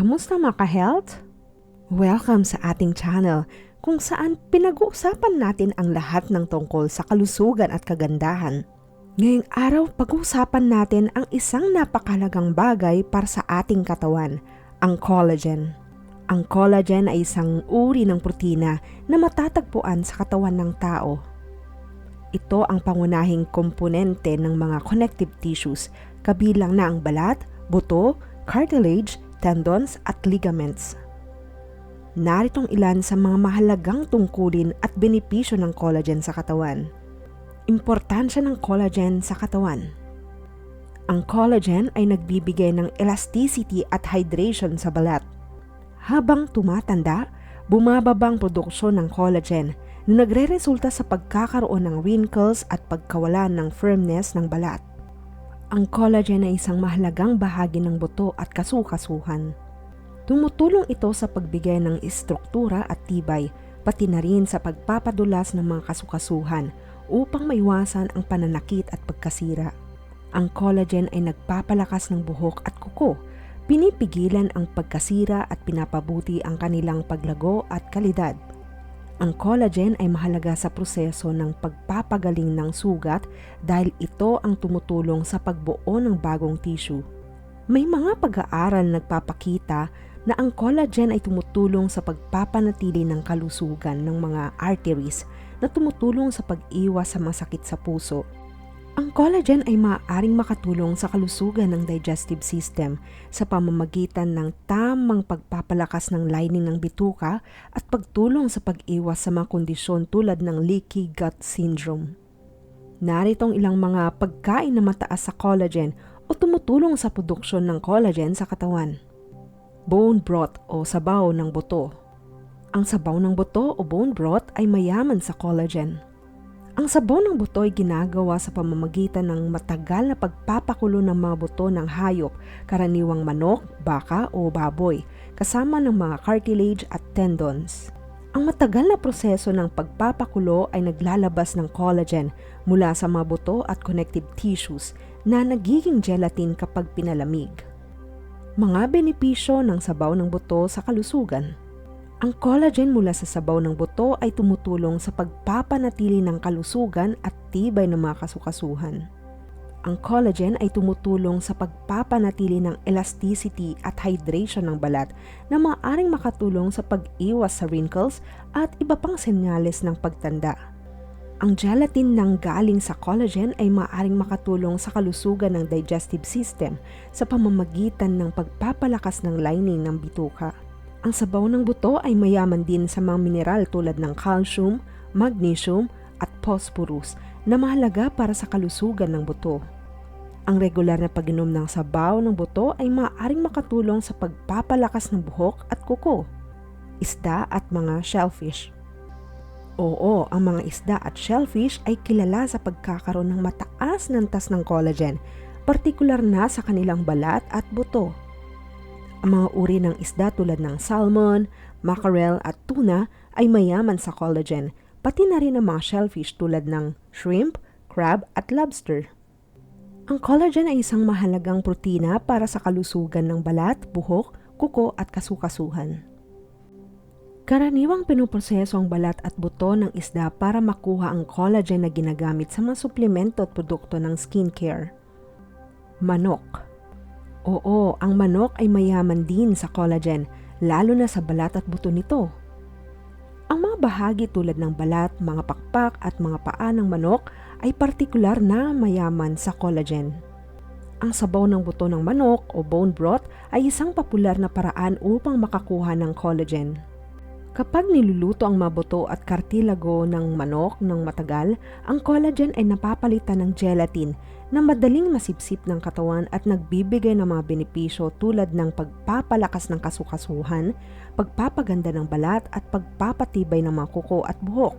Kamusta mga ka-health? Welcome sa ating channel kung saan pinag-uusapan natin ang lahat ng tungkol sa kalusugan at kagandahan. Ngayong araw, pag-uusapan natin ang isang napakalagang bagay para sa ating katawan, ang collagen. Ang collagen ay isang uri ng protina na matatagpuan sa katawan ng tao. Ito ang pangunahing komponente ng mga connective tissues, kabilang na ang balat, buto, cartilage, tendons at ligaments. Naritong ilan sa mga mahalagang tungkulin at benepisyo ng collagen sa katawan. Importansya ng collagen sa katawan. Ang collagen ay nagbibigay ng elasticity at hydration sa balat. Habang tumatanda, bumababa ang produksyon ng collagen na nagre-resulta sa pagkakaroon ng wrinkles at pagkawalan ng firmness ng balat. Ang collagen ay isang mahalagang bahagi ng buto at kasukasuhan. Tumutulong ito sa pagbigay ng istruktura at tibay, pati na rin sa pagpapadulas ng mga kasukasuhan upang maiwasan ang pananakit at pagkasira. Ang collagen ay nagpapalakas ng buhok at kuko, pinipigilan ang pagkasira at pinapabuti ang kanilang paglago at kalidad. Ang collagen ay mahalaga sa proseso ng pagpapagaling ng sugat dahil ito ang tumutulong sa pagbuo ng bagong tissue. May mga pag-aaral nagpapakita na ang collagen ay tumutulong sa pagpapanatili ng kalusugan ng mga arteries na tumutulong sa pag-iwas sa masakit sa puso ang collagen ay maaaring makatulong sa kalusugan ng digestive system sa pamamagitan ng tamang pagpapalakas ng lining ng bituka at pagtulong sa pag-iwas sa mga kondisyon tulad ng leaky gut syndrome. Naritong ilang mga pagkain na mataas sa collagen o tumutulong sa produksyon ng collagen sa katawan. Bone broth o sabaw ng buto. Ang sabaw ng buto o bone broth ay mayaman sa collagen. Ang sabon ng buto ay ginagawa sa pamamagitan ng matagal na pagpapakulo ng mga buto ng hayop, karaniwang manok, baka o baboy, kasama ng mga cartilage at tendons. Ang matagal na proseso ng pagpapakulo ay naglalabas ng collagen mula sa mga buto at connective tissues na nagiging gelatin kapag pinalamig. Mga benepisyo ng sabaw ng buto sa kalusugan. Ang collagen mula sa sabaw ng buto ay tumutulong sa pagpapanatili ng kalusugan at tibay ng mga kasukasuhan. Ang collagen ay tumutulong sa pagpapanatili ng elasticity at hydration ng balat na maaaring makatulong sa pag-iwas sa wrinkles at iba pang senyales ng pagtanda. Ang gelatin ng galing sa collagen ay maaaring makatulong sa kalusugan ng digestive system sa pamamagitan ng pagpapalakas ng lining ng bituka. Ang sabaw ng buto ay mayaman din sa mga mineral tulad ng calcium, magnesium at phosphorus na mahalaga para sa kalusugan ng buto. Ang regular na pag-inom ng sabaw ng buto ay maaaring makatulong sa pagpapalakas ng buhok at kuko, isda at mga shellfish. Oo, ang mga isda at shellfish ay kilala sa pagkakaroon ng mataas ng tas ng collagen, partikular na sa kanilang balat at buto. Ang mga uri ng isda tulad ng salmon, mackerel at tuna ay mayaman sa collagen, pati na rin ang mga shellfish tulad ng shrimp, crab at lobster. Ang collagen ay isang mahalagang protina para sa kalusugan ng balat, buhok, kuko at kasukasuhan. Karaniwang pinuproseso ang balat at buto ng isda para makuha ang collagen na ginagamit sa mga suplemento at produkto ng skincare. Manok Oo, ang manok ay mayaman din sa collagen, lalo na sa balat at buto nito. Ang mga bahagi tulad ng balat, mga pakpak at mga paa ng manok ay partikular na mayaman sa collagen. Ang sabaw ng buto ng manok o bone broth ay isang popular na paraan upang makakuha ng collagen. Kapag niluluto ang mabuto at kartilago ng manok ng matagal, ang collagen ay napapalitan ng gelatin na madaling masipsip ng katawan at nagbibigay ng mga benepisyo tulad ng pagpapalakas ng kasukasuhan, pagpapaganda ng balat at pagpapatibay ng mga kuko at buhok.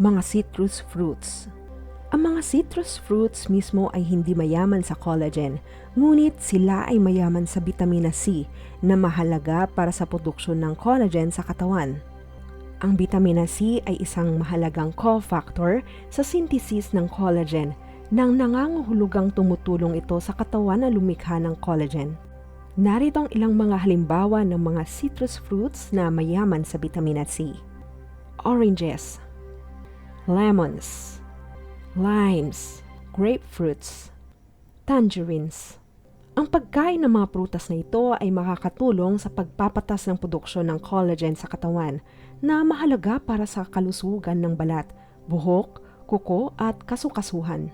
Mga citrus fruits Ang mga citrus fruits mismo ay hindi mayaman sa collagen, ngunit sila ay mayaman sa vitamina C na mahalaga para sa produksyon ng collagen sa katawan. Ang vitamina C ay isang mahalagang cofactor sa synthesis ng collagen nang nangangahulugang tumutulong ito sa katawan na lumikha ng collagen. Narito ang ilang mga halimbawa ng mga citrus fruits na mayaman sa vitamina C. Oranges, lemons, limes, grapefruits, tangerines. Ang pagkain ng mga prutas na ito ay makakatulong sa pagpapatas ng produksyon ng collagen sa katawan na mahalaga para sa kalusugan ng balat, buhok, kuko at kasukasuhan.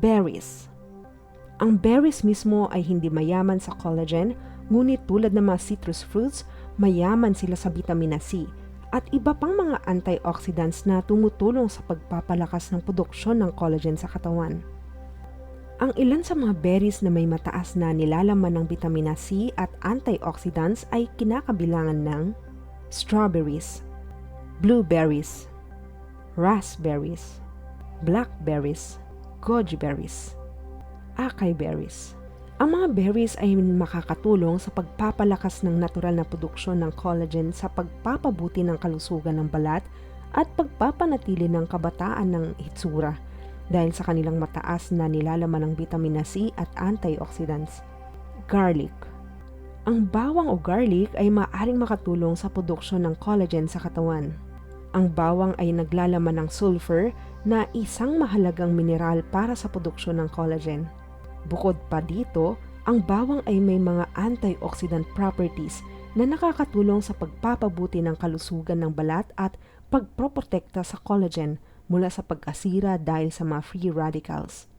Berries Ang berries mismo ay hindi mayaman sa collagen, ngunit tulad ng mga citrus fruits, mayaman sila sa vitamina C at iba pang mga antioxidants na tumutulong sa pagpapalakas ng produksyon ng collagen sa katawan. Ang ilan sa mga berries na may mataas na nilalaman ng vitamina C at antioxidants ay kinakabilangan ng strawberries, blueberries, raspberries, blackberries, goji berries, acai berries. Ang mga berries ay makakatulong sa pagpapalakas ng natural na produksyon ng collagen sa pagpapabuti ng kalusugan ng balat at pagpapanatili ng kabataan ng hitsura dahil sa kanilang mataas na nilalaman ng vitamina C at antioxidants. Garlic Ang bawang o garlic ay maaaring makatulong sa produksyon ng collagen sa katawan. Ang bawang ay naglalaman ng sulfur na isang mahalagang mineral para sa produksyon ng collagen. Bukod pa dito, ang bawang ay may mga antioxidant properties na nakakatulong sa pagpapabuti ng kalusugan ng balat at pagproprotekta sa collagen mula sa pagkasira dahil sa mga free radicals.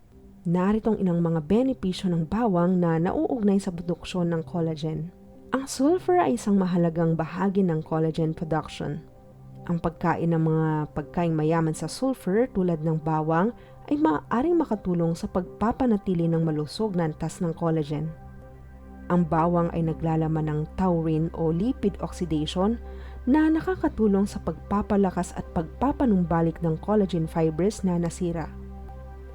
Naritong inang mga benepisyo ng bawang na nauugnay sa produksyon ng collagen. Ang sulfur ay isang mahalagang bahagi ng collagen production. Ang pagkain ng mga pagkain mayaman sa sulfur tulad ng bawang ay maaaring makatulong sa pagpapanatili ng malusog na antas ng collagen. Ang bawang ay naglalaman ng taurine o lipid oxidation na nakakatulong sa pagpapalakas at pagpapanumbalik ng collagen fibers na nasira.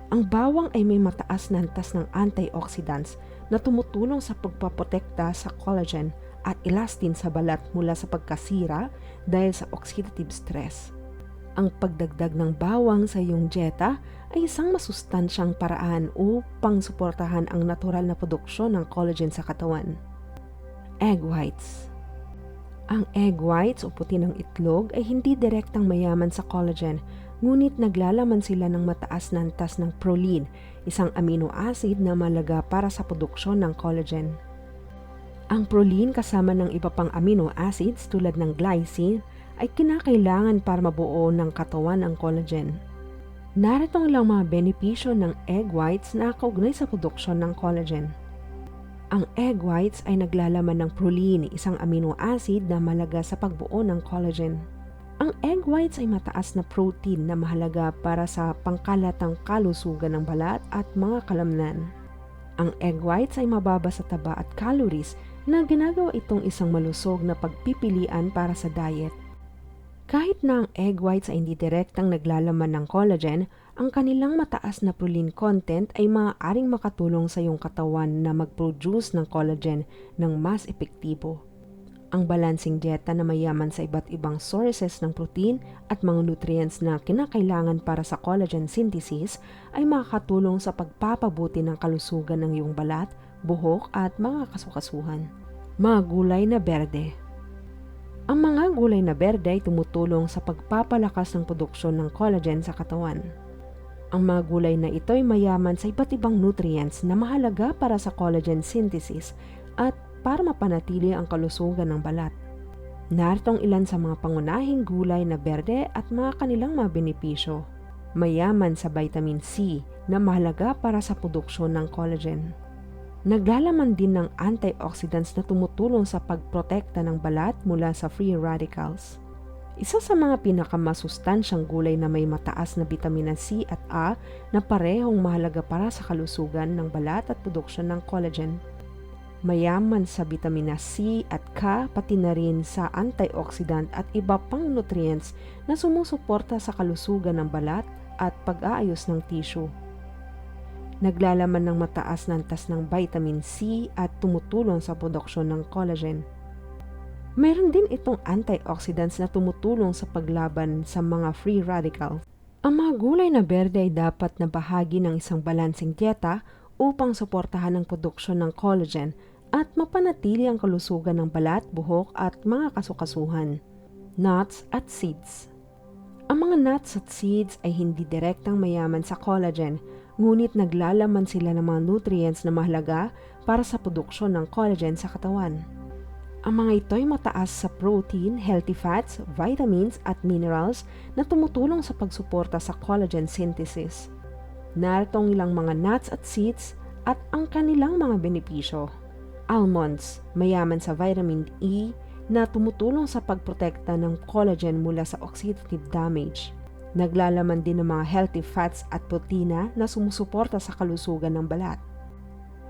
Ang bawang ay may mataas na antas ng antioxidants na tumutulong sa pagpaprotekta sa collagen at elastin sa balat mula sa pagkasira dahil sa oxidative stress. Ang pagdagdag ng bawang sa iyong dieta ay isang masustansyang paraan upang suportahan ang natural na produksyon ng collagen sa katawan. Egg whites ang egg whites o puti ng itlog ay hindi direktang mayaman sa collagen, ngunit naglalaman sila ng mataas na antas ng proline, isang amino acid na malaga para sa produksyon ng collagen. Ang proline kasama ng iba pang amino acids tulad ng glycine ay kinakailangan para mabuo ng katawan ang collagen. Narito lang mga benepisyo ng egg whites na kaugnay sa produksyon ng collagen. Ang egg whites ay naglalaman ng proline, isang amino acid na malaga sa pagbuo ng collagen. Ang egg whites ay mataas na protein na mahalaga para sa pangkalatang kalusugan ng balat at mga kalamnan. Ang egg whites ay mababa sa taba at calories na ginagawa itong isang malusog na pagpipilian para sa diet. Kahit na ang egg whites ay hindi direktang naglalaman ng collagen, ang kanilang mataas na proline content ay maaaring makatulong sa iyong katawan na mag-produce ng collagen ng mas epektibo. Ang balancing dieta na mayaman sa iba't ibang sources ng protein at mga nutrients na kinakailangan para sa collagen synthesis ay makakatulong sa pagpapabuti ng kalusugan ng iyong balat, buhok at mga kasukasuhan. Mga gulay na berde ang mga gulay na berde ay tumutulong sa pagpapalakas ng produksyon ng collagen sa katawan. Ang mga gulay na ito ay mayaman sa iba't ibang nutrients na mahalaga para sa collagen synthesis at para mapanatili ang kalusugan ng balat. Narito ang ilan sa mga pangunahing gulay na berde at mga kanilang mga benepisyo. Mayaman sa vitamin C na mahalaga para sa produksyon ng collagen. Naglalaman din ng antioxidants na tumutulong sa pagprotekta ng balat mula sa free radicals. Isa sa mga pinakamasustansyang gulay na may mataas na vitamina C at A na parehong mahalaga para sa kalusugan ng balat at produksyon ng collagen. Mayaman sa vitamina C at K pati na rin sa antioxidant at iba pang nutrients na sumusuporta sa kalusugan ng balat at pag-aayos ng tissue. Naglalaman ng mataas na antas ng vitamin C at tumutulong sa produksyon ng collagen. Meron din itong antioxidants na tumutulong sa paglaban sa mga free radicals. Ang mga gulay na berde ay dapat na bahagi ng isang balancing dieta upang suportahan ang produksyon ng collagen at mapanatili ang kalusugan ng balat, buhok at mga kasukasuhan. Nuts at seeds Ang mga nuts at seeds ay hindi direktang mayaman sa collagen, ngunit naglalaman sila ng mga nutrients na mahalaga para sa produksyon ng collagen sa katawan. Ang mga ito ay mataas sa protein, healthy fats, vitamins at minerals na tumutulong sa pagsuporta sa collagen synthesis. Narito ang ilang mga nuts at seeds at ang kanilang mga benepisyo. Almonds, mayaman sa vitamin E na tumutulong sa pagprotekta ng collagen mula sa oxidative damage. Naglalaman din ng mga healthy fats at protina na sumusuporta sa kalusugan ng balat.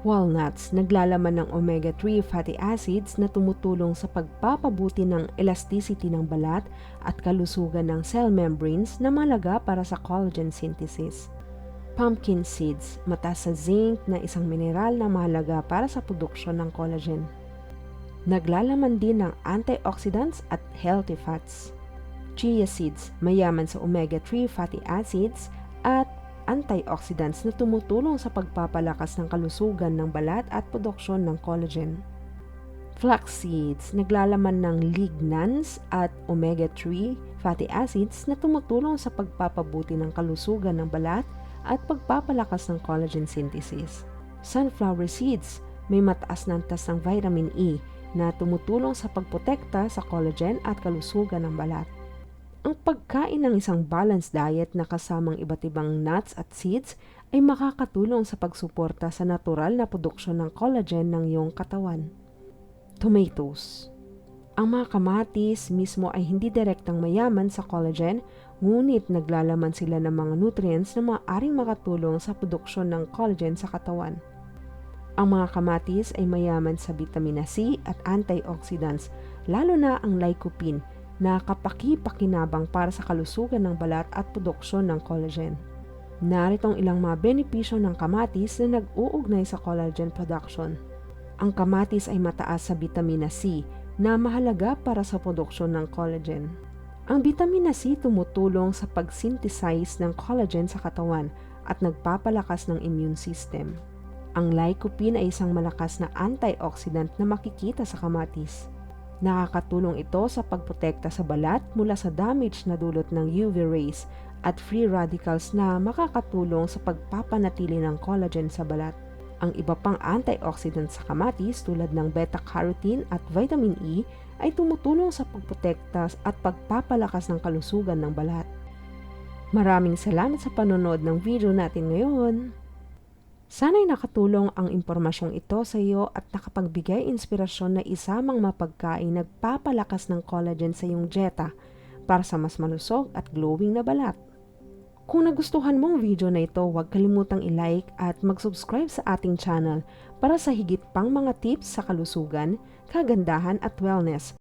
Walnuts, naglalaman ng omega-3 fatty acids na tumutulong sa pagpapabuti ng elasticity ng balat at kalusugan ng cell membranes na malaga para sa collagen synthesis. Pumpkin seeds, mataas sa zinc na isang mineral na mahalaga para sa produksyon ng collagen. Naglalaman din ng antioxidants at healthy fats. Chia seeds, mayaman sa omega-3 fatty acids at antioxidants na tumutulong sa pagpapalakas ng kalusugan ng balat at produksyon ng collagen. Flax seeds, naglalaman ng lignans at omega-3 fatty acids na tumutulong sa pagpapabuti ng kalusugan ng balat at pagpapalakas ng collagen synthesis. Sunflower seeds, may mataas na antas ng vitamin E na tumutulong sa pagprotekta sa collagen at kalusugan ng balat. Ang pagkain ng isang balanced diet na kasamang iba't ibang nuts at seeds ay makakatulong sa pagsuporta sa natural na produksyon ng collagen ng iyong katawan. Tomatoes Ang mga kamatis mismo ay hindi direktang mayaman sa collagen, ngunit naglalaman sila ng mga nutrients na maaaring makatulong sa produksyon ng collagen sa katawan. Ang mga kamatis ay mayaman sa vitamina C at antioxidants, lalo na ang lycopene na kapaki-pakinabang para sa kalusugan ng balat at produksyon ng collagen. Narito ang ilang mga benepisyo ng kamatis na nag-uugnay sa collagen production. Ang kamatis ay mataas sa vitamina C na mahalaga para sa produksyon ng collagen. Ang vitamina C tumutulong sa pag-synthesize ng collagen sa katawan at nagpapalakas ng immune system. Ang lycopene ay isang malakas na antioxidant na makikita sa kamatis. Nakakatulong ito sa pagprotekta sa balat mula sa damage na dulot ng UV rays at free radicals na makakatulong sa pagpapanatili ng collagen sa balat. Ang iba pang antioxidant sa kamatis tulad ng beta-carotene at vitamin E ay tumutulong sa pagprotekta at pagpapalakas ng kalusugan ng balat. Maraming salamat sa panonood ng video natin ngayon. Sana'y nakatulong ang impormasyong ito sa iyo at nakapagbigay inspirasyon na isamang mapagkain nagpapalakas ng collagen sa iyong dieta para sa mas malusog at glowing na balat. Kung nagustuhan mo ang video na ito, huwag kalimutang i-like at mag-subscribe sa ating channel para sa higit pang mga tips sa kalusugan, kagandahan at wellness